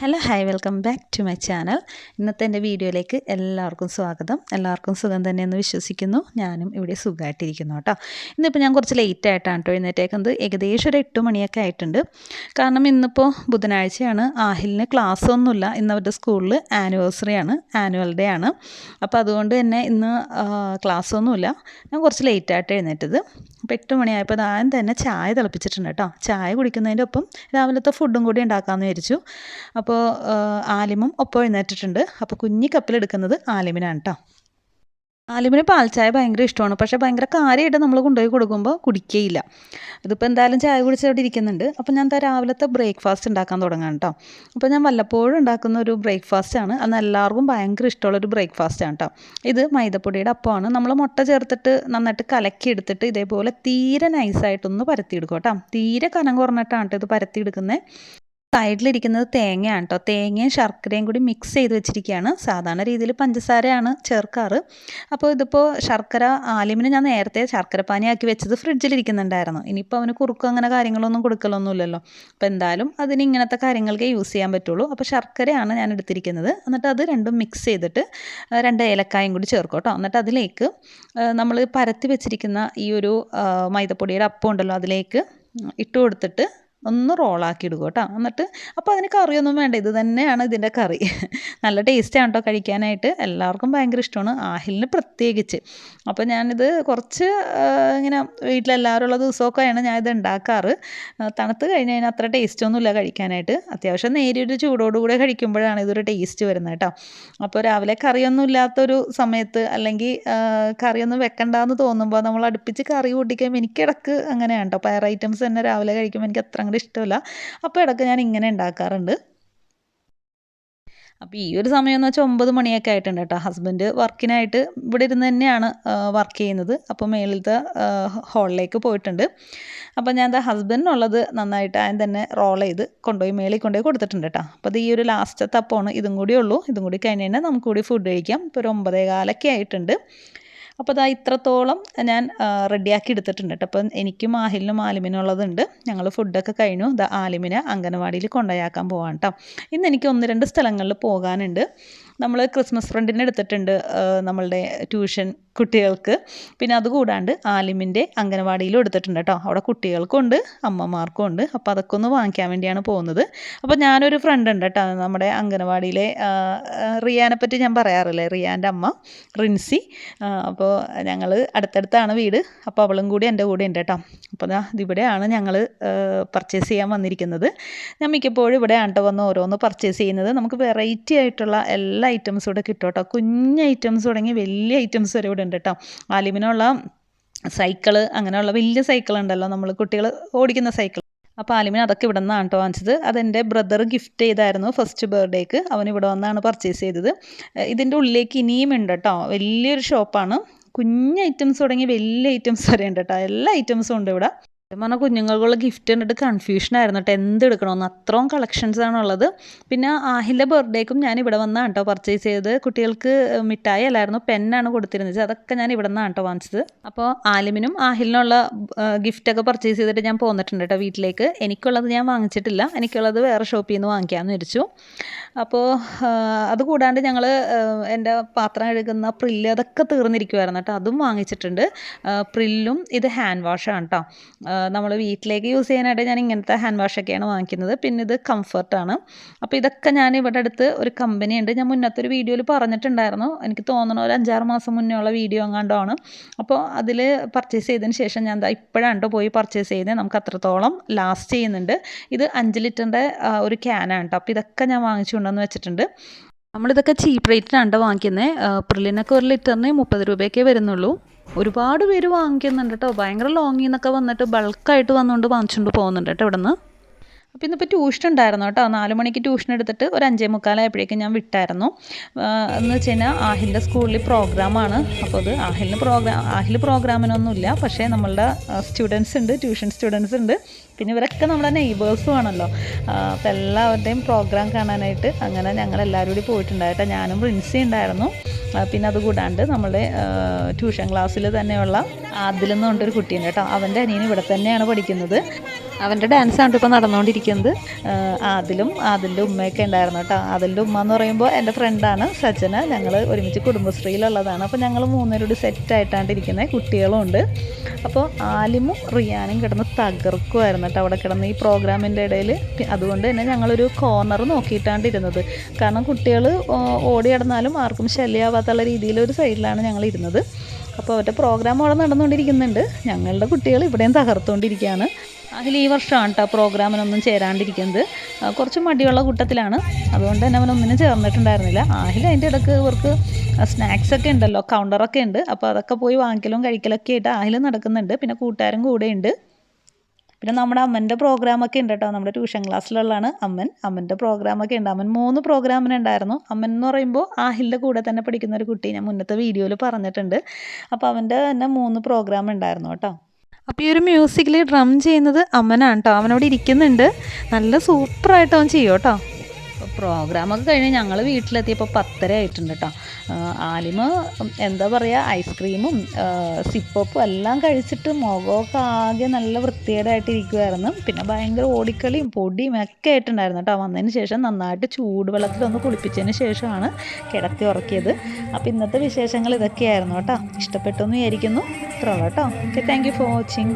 Hi welcome back to my channel ഇന്നത്തെ എന്റെ വീഡിയോയിലേക്ക് എല്ലാവർക്കും സ്വാഗതം. എല്ലാവർക്കും സുഖം തന്നെയെന്ന് വിശ്വസിക്കുന്നു. ഞാനും ഇവിടെ സുഖമായിട്ടിരിക്കുന്നു കേട്ടോ. ഇന്നിപ്പോൾ ഞാൻ കുറച്ച് ലേറ്റ് ആയിട്ടാണ് കേട്ടോ എഴുന്നേറ്റേക്കുന്നത്. ഏകദേശം ഒരു എട്ട് മണിയൊക്കെ ആയിട്ടുണ്ട്. കാരണം ഇന്നിപ്പോൾ ബുധനാഴ്ചയാണ്. ആഹിലിന് ക്ലാസ് ഒന്നുമില്ല. ഇന്ന് അവരുടെ സ്കൂളിൽ ആനിവേഴ്സറി ആണ്. ആനുവൽ ഡേ ആണ്. അപ്പോൾ അതുകൊണ്ട് തന്നെ ഇന്ന് ക്ലാസ് ഒന്നുമില്ല. ഞാൻ കുറച്ച് ലേറ്റ് ആയിട്ട് എഴുന്നേറ്റത്. അപ്പോൾ എട്ട് മണിയായപ്പോൾ ഞാൻ തന്നെ ചായ തിളപ്പിച്ചിട്ടുണ്ട് കേട്ടോ ചായ കുടിക്കുന്നതിന്റെ ഒപ്പം രാവിലത്തെ ഫുഡും കൂടി ഉണ്ടാക്കാമെന്ന് വിചാരിച്ചു. അപ്പോൾ ആലിമും ഒപ്പം എഴുന്നേറ്റിട്ടുണ്ട്. അപ്പോൾ കുഞ്ഞി കപ്പിലെടുക്കുന്നത് ആലിമിനാണ് കേട്ടോ ആലിമിന് പാൽച്ചായ ഭയങ്കര ഇഷ്ടമാണ്. പക്ഷേ ഭയങ്കര കാര്യമായിട്ട് നമ്മൾ കൊണ്ടുപോയി കൊടുക്കുമ്പോൾ കുടിക്കുകയില്ല ഇതിപ്പോൾ എന്തായാലും ചായ കുടിച്ച് അവിടെ ഇരിക്കുന്നുണ്ട്. അപ്പോൾ ഞാൻ രാവിലത്തെ ബ്രേക്ക്ഫാസ്റ്റ് ഉണ്ടാക്കാൻ തുടങ്ങാം കേട്ടോ. അപ്പോൾ ഞാൻ വല്ലപ്പോഴും ഉണ്ടാക്കുന്ന ഒരു ബ്രേക്ക്ഫാസ്റ്റ് ആണ്. അന്ന് എല്ലാവർക്കും ഭയങ്കര ഇഷ്ടമുള്ളൊരു ബ്രേക്ക്ഫാസ്റ്റ് ആണ് കേട്ടോ. ഇത് മൈദപ്പൊടിയുടെ അപ്പമാണ്. നമ്മൾ മുട്ട ചേർത്തിട്ട് നന്നായിട്ട് കലക്കി എടുത്തിട്ട് ഇതേപോലെ തീരെ നൈസായിട്ടൊന്ന് പരത്തിയെടുക്കും കേട്ടോ. തീരെ കനം കുറഞ്ഞിട്ടാണ് കേട്ടോ ഇത് പരത്തിയെടുക്കുന്നത് സൈഡിലിരിക്കുന്നത് തേങ്ങയാണ് കേട്ടോ തേങ്ങയും ശർക്കരയും കൂടി മിക്സ് ചെയ്ത് വെച്ചിരിക്കുകയാണ് സാധാരണ രീതിയിൽ പഞ്ചസാരയാണ് ചേർക്കാറ്. അപ്പോൾ ഇതിപ്പോൾ ശർക്കര ആലിമിന് ഞാൻ നേരത്തെ ശർക്കര പാനിയാക്കി വെച്ചത് ഫ്രിഡ്ജിലിരിക്കുന്നുണ്ടായിരുന്നു ഇനിയിപ്പോൾ അവന് കുറുക്കും അങ്ങനെ കാര്യങ്ങളൊന്നും കൊടുക്കലൊന്നുമില്ലല്ലോ. അപ്പോൾ എന്തായാലും അതിന് ഇങ്ങനത്തെ കാര്യങ്ങൾക്ക് യൂസ് ചെയ്യാൻ പറ്റുള്ളൂ. അപ്പോൾ ശർക്കരയാണ് ഞാൻ എടുത്തിരിക്കുന്നത്. എന്നിട്ട് അത് രണ്ടും മിക്സ് ചെയ്തിട്ട് രണ്ട് ഏലക്കായും കൂടി ചേർക്കും കേട്ടോ എന്നിട്ട് അതിലേക്ക് നമ്മൾ പരത്തി വെച്ചിരിക്കുന്ന ഈ ഒരു മൈദപ്പൊടിയുടെ അപ്പം ഉണ്ടല്ലോ അതിലേക്ക് ഇട്ട് കൊടുത്തിട്ട് ഒന്ന് റോളാക്കി ഇടുക കേട്ടോ. എന്നിട്ട് അപ്പോൾ അതിന് കറിയൊന്നും വേണ്ട. ഇത് തന്നെയാണ് ഇതിന്റെ കറി. നല്ല ടേസ്റ്റാണ് കേട്ടോ കഴിക്കാനായിട്ട്. എല്ലാവർക്കും ഭയങ്കര ഇഷ്ടമാണ്. ആഹിലിന് പ്രത്യേകിച്ച്. അപ്പോൾ ഞാനിത് കുറച്ച് ഇങ്ങനെ വീട്ടിലെല്ലാവരും ഉള്ള ദിവസമൊക്കെയാണ് ഞാൻ ഇത് ഉണ്ടാക്കാറ് തണുത്ത് കഴിഞ്ഞ് കഴിഞ്ഞാൽ അത്ര ടേസ്റ്റൊന്നുമില്ല കഴിക്കാനായിട്ട്. അത്യാവശ്യം നേരിയൊരു ചൂടോടുകൂടെ കഴിക്കുമ്പോഴാണ് ഇതൊരു ടേസ്റ്റ് വരുന്നത് കേട്ടോ. അപ്പോൾ രാവിലെ കറിയൊന്നും ഇല്ലാത്തൊരു സമയത്ത് അല്ലെങ്കിൽ കറിയൊന്നും വെക്കണ്ടെന്ന് തോന്നുമ്പോൾ നമ്മൾ അടുപ്പിച്ച് കറി കൂട്ടിക്കുമ്പോൾ എനിക്കിടക്ക് അങ്ങനെയാണ് കേട്ടോ. പയർ ഐറ്റംസ് തന്നെ രാവിലെ കഴിക്കുമ്പോൾ എനിക്ക് അത്ര ഇഷ്ടമില്ല. അപ്പോൾ ഇടയ്ക്ക് ഞാൻ ഇങ്ങനെ ഉണ്ടാക്കാറുണ്ട് അപ്പോൾ ഈ ഒരു സമയം എന്ന് വെച്ചാൽ ഒമ്പത് മണിയൊക്കെ ആയിട്ടുണ്ട് കേട്ടോ ഹസ്ബൻഡ് വർക്കിനായിട്ട് ഇവിടെ ഇരുന്ന് തന്നെയാണ് വർക്ക് ചെയ്യുന്നത്. അപ്പോൾ മേളിലത്തെ ഹാളിലേക്ക് പോയിട്ടുണ്ട്. അപ്പോൾ ഞാൻ എന്താ ഹസ്ബൻഡിനുള്ളത് നന്നായിട്ട് ആദ്യം തന്നെ റോൾ ചെയ്ത് കൊണ്ടുപോയി മേളിൽ കൊണ്ടുപോയി കൊടുത്തിട്ടുണ്ട് കേട്ടോ അപ്പോൾ അത് ഈ ഒരു ലാസ്റ്റത്തെ അപ്പമാണ് ഇതും കൂടി ഉള്ളൂ. ഇതും കൂടി കഴിഞ്ഞ് കഴിഞ്ഞാൽ നമുക്ക് കൂടി ഫുഡ് കഴിക്കാം. ഇപ്പോൾ ഒരു ഒമ്പതേ കാലൊക്കെ ആയിട്ടുണ്ട്. അപ്പോൾ അതാ ഇത്രത്തോളം ഞാൻ റെഡിയാക്കി എടുത്തിട്ടുണ്ട് കേട്ടോ. അപ്പം എനിക്കും ആഹിലിനും ആലിമിനുള്ളതുണ്ട് ഞങ്ങൾ ഫുഡൊക്കെ കഴിഞ്ഞു. ഇത് ആലിമിനെ അംഗനവാടിയിൽ കൊണ്ടുപോയാക്കാൻ പോകാം കേട്ടോ. ഇന്ന് എനിക്ക് ഒന്ന് രണ്ട് സ്ഥലങ്ങളിൽ പോകാനുണ്ട്. നമ്മൾ ക്രിസ്മസ് ഫ്രണ്ടിനെ എടുത്തിട്ടുണ്ട് നമ്മളുടെ ട്യൂഷൻ കുട്ടികൾക്ക്. പിന്നെ അതുകൂടാണ്ട് ആലിമിന്റെ അംഗനവാടിയിലും എടുത്തിട്ടുണ്ട് കേട്ടോ. അവിടെ കുട്ടികൾക്കും ഉണ്ട് അമ്മമാർക്കും ഉണ്ട്. അപ്പോൾ അതൊക്കെ ഒന്ന് വാങ്ങിക്കാൻ വേണ്ടിയാണ് പോകുന്നത്. അപ്പോൾ ഞാനൊരു ഫ്രണ്ട് ഉണ്ട് കേട്ടോ. നമ്മുടെ അംഗനവാടിയിലെ റിയാനെ പറ്റി ഞാൻ പറയാറില്ലേ? റിയാന്റെ അമ്മ റിൻസി. അപ്പോൾ ഞങ്ങൾ അടുത്തടുത്താണ് വീട്. അപ്പോൾ അവളും കൂടി എന്റെ കൂടെ ഉണ്ട് കേട്ടോ. അപ്പോൾ ഇതിവിടെയാണ് ഞങ്ങൾ പർച്ചേസ് ചെയ്യാൻ വന്നിരിക്കുന്നത്. ഞാൻ മിക്കപ്പോഴും ഇവിടെയാണ് കേട്ടോ വന്ന് ഓരോന്ന് പർച്ചേസ് ചെയ്യുന്നത്. നമുക്ക് വെറൈറ്റി ആയിട്ടുള്ള എല്ലാ ഐറ്റംസും ഇവിടെ കിട്ടും കേട്ടോ. കുഞ്ഞ് ഐറ്റംസ് തുടങ്ങി വലിയ ഐറ്റംസ് വരെ ഇവിടെ ഉണ്ട് കേട്ടോ. ആലിമിനുള്ള സൈക്കിൾ അങ്ങനെയുള്ള വലിയ സൈക്കിൾ ഉണ്ടല്ലോ. നമ്മൾ കുട്ടികൾ ഓടിക്കുന്ന സൈക്കിൾ അപ്പോൾ ആലിമിന് അതൊക്കെ ഇവിടെ നിന്നാണ് കേട്ടോ വാങ്ങിച്ചത്. അതെന്റെ ബ്രദർ ഗിഫ്റ്റ് ചെയ്തായിരുന്നു ഫസ്റ്റ് ബർത്ത്ഡേക്ക് അവൻ ഇവിടെ വന്നാണ് പർച്ചേസ് ചെയ്തത്. ഇതിന്റെ ഉള്ളിലേക്ക് ഇനിയും ഉണ്ട് കേട്ടോ. വലിയൊരു ഷോപ്പാണ് കുഞ്ഞ് ഐറ്റംസ് തുടങ്ങി വലിയ ഐറ്റംസ് വരെ ഉണ്ട് കേട്ടോ എല്ലാ ഐറ്റംസും ഉണ്ട് ഇവിടെ. പറഞ്ഞാൽ കുഞ്ഞുങ്ങൾക്കുള്ള ഗിഫ്റ്റ് കണ്ടിട്ട് കൺഫ്യൂഷൻ ആയിരുന്നു കേട്ടോ എന്ത് എടുക്കണമെന്ന് അത്രയും കളക്ഷൻസ് ആണുള്ളത് പിന്നെ ആഹിലെ ബർത്ത്ഡേക്കും ഞാൻ ഇവിടെ വന്നാണ് കേട്ടോ പർച്ചേസ് ചെയ്തത്. കുട്ടികൾക്ക് മിഠായി അല്ലായിരുന്നു പെന്നാണ് കൊടുത്തിരുന്നത്. അതൊക്കെ ഞാൻ ഇവിടെ നിന്നാണ് കേട്ടോ വാങ്ങിച്ചത്. അപ്പോൾ ആലിമിനും ആഹിലിനുള്ള ഗിഫ്റ്റൊക്കെ പർച്ചേസ് ചെയ്തിട്ട് ഞാൻ പോന്നിട്ടുണ്ട് കേട്ടോ വീട്ടിലേക്ക്. എനിക്കുള്ളത് ഞാൻ വാങ്ങിച്ചിട്ടില്ല. എനിക്കുള്ളത് വേറെ ഷോപ്പിൽ നിന്ന് വാങ്ങിക്കാമെന്ന് വിചാരിച്ചു. അപ്പോൾ അതുകൂടാണ്ട് ഞങ്ങൾ എന്റെ പാത്രം കഴുകുന്ന പ്രില്ല് അതൊക്കെ തീർന്നിരിക്കുമായിരുന്നു കേട്ടോ. അതും വാങ്ങിച്ചിട്ടുണ്ട്. പ്രില്ലും ഇത് ഹാൻഡ് വാഷാണ് കേട്ടോ. നമ്മൾ വീട്ടിലേക്ക് യൂസ് ചെയ്യാനായിട്ട് ഞാൻ ഇങ്ങനത്തെ ഹാൻഡ് വാഷൊക്കെയാണ് വാങ്ങിക്കുന്നത്. പിന്നെ ഇത് കംഫർട്ടാണ്. അപ്പോൾ ഇതൊക്കെ ഞാൻ ഇവിടെ അടുത്ത് ഒരു കമ്പനി ഉണ്ട് ഞാൻ മുന്നത്തെ ഒരു വീഡിയോയിൽ പറഞ്ഞിട്ടുണ്ടായിരുന്നു. എനിക്ക് തോന്നണ ഒരു അഞ്ചാറ് മാസം മുന്നേ ഉള്ള വീഡിയോ എങ്ങാണ്ടാണ്. അപ്പോൾ അതിൽ പർച്ചേസ് ചെയ്തതിന് ശേഷം ഞാൻ എന്താ ഇപ്പോഴാണ് പോയി പർച്ചേസ് ചെയ്തത് നമുക്ക് അത്രത്തോളം ലാസ്റ്റ് ചെയ്യുന്നുണ്ട്. ഇത് അഞ്ച് ലിറ്ററിന്റെ ഒരു ക്യാനാണ് കേട്ടോ. അപ്പോൾ ഇതൊക്കെ ഞാൻ വാങ്ങിച്ചു കൊണ്ടുവന്ന് വെച്ചിട്ടുണ്ട്. നമ്മളിതൊക്കെ ചീപ്പ് റേറ്റിനാണ് വാങ്ങിക്കുന്നത് പ്രില്ലിനൊക്കെ ഒരു ലിറ്ററിന് മുപ്പത് രൂപയൊക്കെ വരുന്നുള്ളൂ. ഒരുപാട് പേര് വാങ്ങിക്കുന്നുണ്ട് കേട്ടോ ഭയങ്കര ലോങ്ങിൽ നിന്നൊക്കെ വന്നിട്ട് ബൾക്കായിട്ട് വന്നുകൊണ്ട് വാങ്ങിച്ചുകൊണ്ട് പോകുന്നുണ്ട് കേട്ടോ ഇവിടെ നിന്ന് അപ്പോൾ ഇന്നിപ്പോൾ ട്യൂഷൻ ഉണ്ടായിരുന്നു കേട്ടോ. നാല് മണിക്ക് ട്യൂഷൻ എടുത്തിട്ട് ഒരു അഞ്ചേ മുക്കാലായപ്പോഴേക്കും ഞാൻ വിട്ടായിരുന്നു. എന്ന് വെച്ച് കഴിഞ്ഞാൽ ആഹിലിന്റെ സ്കൂളിൽ പ്രോഗ്രാമാണ് അപ്പോൾ അത് ആഹിലിന് പ്രോഗ്രാം ആഹിൽ പ്രോഗ്രാമിനൊന്നുമില്ല പക്ഷേ നമ്മളുടെ സ്റ്റുഡൻസ് ഉണ്ട് ട്യൂഷൻ സ്റ്റുഡൻസ് ഉണ്ട്. പിന്നെ ഇവരൊക്കെ നമ്മുടെ നെയ്ബേഴ്സും ആണല്ലോ. അപ്പോൾ എല്ലാവരുടെയും പ്രോഗ്രാം കാണാനായിട്ട് അങ്ങനെ ഞങ്ങൾ എല്ലാവരും കൂടി പോയിട്ടുണ്ടായിട്ട് ഞാനും പ്രിൻസി ഉണ്ടായിരുന്നു. പിന്നെ അതുകൂടാണ്ട് നമ്മുടെ ട്യൂഷൻ ക്ലാസ്സിൽ തന്നെയുള്ള ആദിലെന്ന് പറഞ്ഞൊരു കുട്ടിയുണ്ട് കേട്ടോ. അവന്റെ അനിയൻ ഇവിടെ തന്നെയാണ് പഠിക്കുന്നത്. അവന്റെ ഡാൻസാണ് ഇപ്പോൾ നടന്നുകൊണ്ടിരിക്കുന്നത് ആദിലും അതിന്റെ ഉമ്മയൊക്കെ ഉണ്ടായിരുന്നു കേട്ടോ. അതിന്റെ ഉമ്മ എന്ന് പറയുമ്പോൾ എന്റെ ഫ്രണ്ടാണ് സജന ഞങ്ങൾ ഒരുമിച്ച് കുടുംബശ്രീയിലുള്ളതാണ്. അപ്പോൾ ഞങ്ങൾ മൂന്നുപേരോട് സെറ്റായിട്ടാണ് ഇരിക്കുന്നത് കുട്ടികളും ഉണ്ട്. അപ്പോൾ ആലിമും റിയാനും കിടന്ന് തകർക്കുമായിരുന്നു കേട്ടോ അവിടെ കിടന്ന് ഈ പ്രോഗ്രാമിന്റെ ഇടയിൽ അതുകൊണ്ട് തന്നെ ഞങ്ങളൊരു കോർണർ നോക്കിയിട്ടാണ് ഇരുന്നത്. കാരണം കുട്ടികൾ ഓടി കിടന്നാലും ആർക്കും ശല്യമാവാത്തുള്ള രീതിയിലൊരു സൈഡിലാണ് ഞങ്ങൾ ഇരുന്നത് അപ്പോൾ അവരുടെ പ്രോഗ്രാം അവിടെ നടന്നുകൊണ്ടിരിക്കുന്നുണ്ട്. ഞങ്ങളുടെ കുട്ടികൾ ഇവിടെയും തകർത്തുകൊണ്ടിരിക്കുകയാണ്. അതിൽ ഈ വർഷമാണ് കേട്ടോ പ്രോഗ്രാമിനൊന്നും ചേരാണ്ടിരിക്കുന്നത്. കുറച്ച് മടിയുള്ള കൂട്ടത്തിലാണ്. അതുകൊണ്ട് തന്നെ അവനൊന്നിനും ചേർന്നിട്ടുണ്ടായിരുന്നില്ല. ആഹിൽ അതിന്റെ ഇടയ്ക്ക് ഇവർക്ക് സ്നാക്സ് ഒക്കെ ഉണ്ടല്ലോ കൗണ്ടറൊക്കെ ഉണ്ട്. അപ്പോൾ അതൊക്കെ പോയി വാങ്ങിക്കലും കഴിക്കലൊക്കെ ആയിട്ട് ആഹിൽ നടക്കുന്നുണ്ട്. പിന്നെ കൂട്ടുകാരും കൂടെയുണ്ട്. പിന്നെ നമ്മുടെ അമ്മന്റെ പ്രോഗ്രാമൊക്കെ ഉണ്ട് കേട്ടോ. നമ്മുടെ ട്യൂഷൻ ക്ലാസ്സിലുള്ളതാണ് അമ്മൻ. അമ്മന്റെ പ്രോഗ്രാമൊക്കെ ഉണ്ട്. അമ്മൻ മൂന്ന് പ്രോഗ്രാമിനുണ്ടായിരുന്നു അമ്മൻ എന്ന് പറയുമ്പോൾ ആഹിലിന്റെ കൂടെ തന്നെ പഠിക്കുന്ന ഒരു കുട്ടി ഞാൻ മുന്നത്തെ വീഡിയോയിൽ പറഞ്ഞിട്ടുണ്ട്. അപ്പോൾ അവന്റെ തന്നെ മൂന്ന് പ്രോഗ്രാം ഉണ്ടായിരുന്നു കേട്ടോ. അപ്പോൾ ഈ ഒരു മ്യൂസിക്കിൽ ഡ്രം ചെയ്യുന്നത് അമ്മനാണ് കേട്ടോ. അവനവിടെ ഇരിക്കുന്നുണ്ട്. നല്ല സൂപ്പറായിട്ട് അവൻ ചെയ്യും കേട്ടോ. പ്രോഗ്രാമൊക്കെ കഴിഞ്ഞ് ഞങ്ങൾ വീട്ടിലെത്തിയപ്പോൾ പത്തര ആയിട്ടുണ്ട് കേട്ടോ ആലിമ എന്താ പറയുക ഐസ്ക്രീമും സിപ്പപ്പും എല്ലാം കഴിച്ചിട്ട് മുഖമൊക്കെ ആകെ നല്ല വൃത്തികേടായിട്ടിരിക്കുമായിരുന്നു പിന്നെ ഭയങ്കര ഓടിക്കളിയും പൊടിയും ഒക്കെ ആയിട്ടുണ്ടായിരുന്നു കേട്ടോ വന്നതിന് ശേഷം നന്നായിട്ട് ചൂടുവെള്ളത്തിലൊന്ന് കുളിപ്പിച്ചതിന് ശേഷമാണ് കിടത്തി ഉറക്കിയത്. അപ്പോൾ ഇന്നത്തെ വിശേഷങ്ങൾ ഇതൊക്കെയായിരുന്നു കേട്ടോ ഇഷ്ടപ്പെട്ടു എന്ന് വിചാരിക്കുന്നു. ഇത്രയുള്ളൂ കേട്ടോ okay thank you for watching